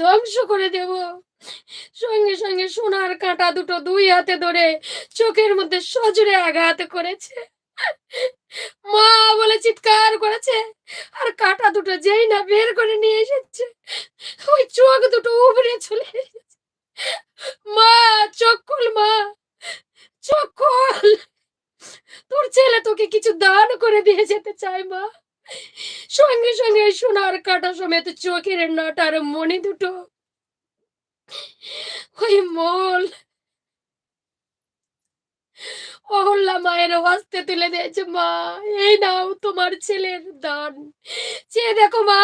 ধ্বংস করে দেব। সঙ্গে সঙ্গে সোনার কাঁটা দুটো দুই হাতে ধরে চোখের মধ্যে সজোরে আঘাত করেছে। মা বলে চিৎকার করেছে, আর কাঁটা দুটো যেই না বের করে নিয়ে এসেছে, ওই চোখ দুটো উবড়ে চলে মা চোখ মা চোখ তোর ছেলে তোকে কিছু দান করে দিয়ে যেতে চায় মা। সঙ্গে সঙ্গে সোনার কাটা সমেত চোখের নাটার মণি দুটো। ওই মোল। অহল্লা মায়ের হস্তে তুলে দিয়েছে, মা, এই নাও তোমার ছেলের দান। চেয়ে দেখো মা,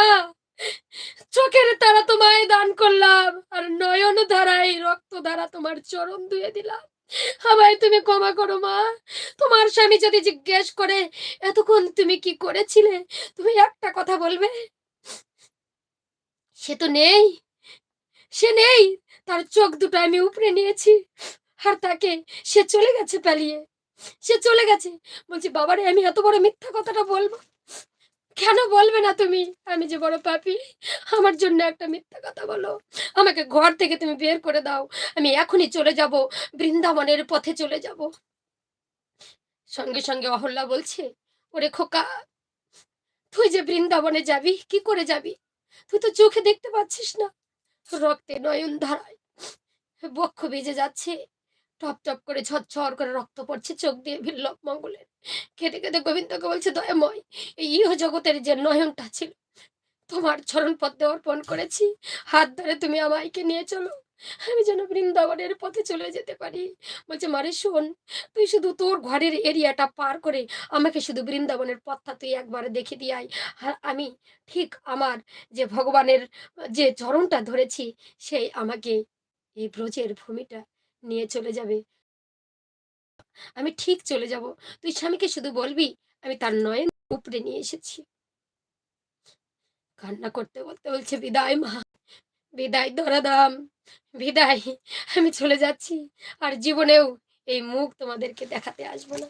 চোখের তারা তোমায় দান করলাম, আর নয়ন ধারায় রক্ত ধারা তোমার চরণ ধুয়ে দিলাম। আমায় তুমি ক্ষমা করো, মা। তোমার স্বামী যদি জিজ্ঞেস করে, এতক্ষণ তুমি কি করেছিলে? তুমি একটা কথা বলবে? সে তো নেই। সে নেই। তার চোখ দুটো আমি উপরে নিয়েছি। আর তাকে সে চলে গেছে পালিয়ে। সে চলে গেছে। বলছি, বাবারে, আমি এত বড় মিথ্যা কথাটা বলব? কেন বলবে না তুমি? আমি যে বড় পাপি, আমার জন্য একটা মিথ্যা কথা বলো। আমাকে ঘর থেকে তুমি বের করে দাও। আমি এখনই চলে যাব, বৃন্দাবনের পথে চলে যাব। সঙ্গে সঙ্গে অহল্যা বলছে, ওরে খোকা, তুই যে বৃন্দাবনে যাবি, কি করে যাবি? তুই তো চোখে দেখতে পাচ্ছিস না। রক্তে নয়ন ধারায় বক্ষ বেজে যাচ্ছে টপ টপ করে ঝরঝর করে রক্ত পড়ছে, চোখ দিয়ে ভিল্লভ মঙ্গলের। খেতে খেতে গোবিন্দকে বলছে, দয়াময়, এই ইহ জগতের যে নয়নটা ছিল, তোমার চরণ পদ্মে অর্পণ করেছি। হাত ধরে তুমি আমাইকে নিয়ে চলো। আমি যেন বৃন্দাবনের পথে চলে যেতে পারি। বলছে, মারে শোন, তুই শুধু তোর ঘরের এরিয়াটা পার করে আমাকে শুধু বৃন্দাবনের পথটা তুই একবার দেখে দিয়ে আয়। আর আমি ঠিক আমার যে ভগবানের যে চরণটা ধরেছি, সেই আমাকে এই ব্রজের ভূমিটা নিয়ে চলে যাবে। আমি ঠিক চলে যাব। তুই স্বামীকে শুধু বলবি, আমি তার নয়ন উপরে নিয়ে এসেছি। কান্না করতে বলতে বলছে, বিদায় মা, বিদায় ধরাধাম বিদায়। আমি চলে যাচ্ছি, আর জীবনেও এই মুখ তোমাদেরকে দেখাতে আসব না।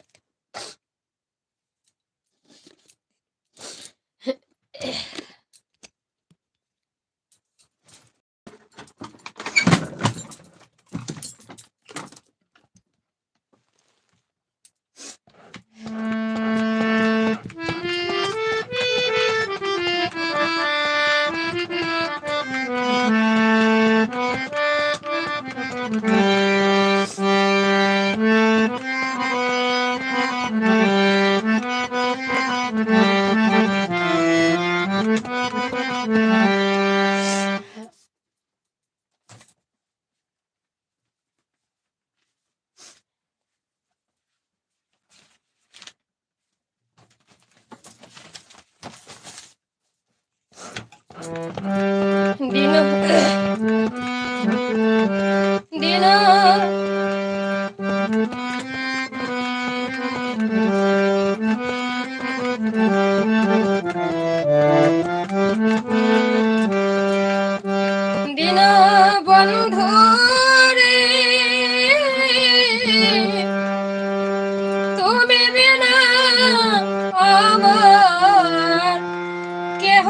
দিন। দিন। তুমি বিনা আমার কেহ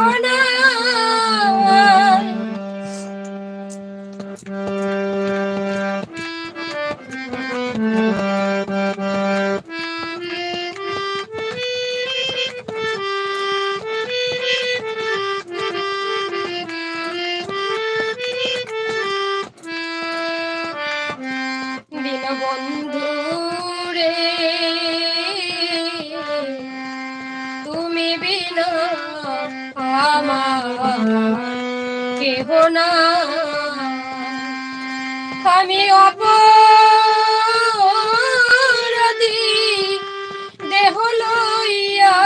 কেহ না আমি অপরাধী দেহ লইয়া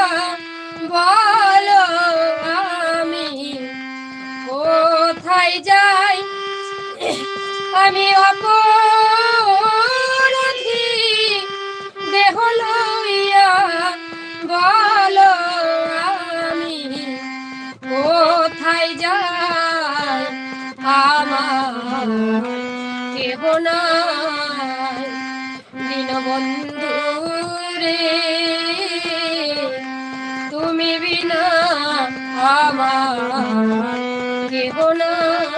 বলো আমি কোথায় যাই? আমি অপরাধী আমার কেহ নাই দীনবন্ধু রে তুমি বিনা আমার না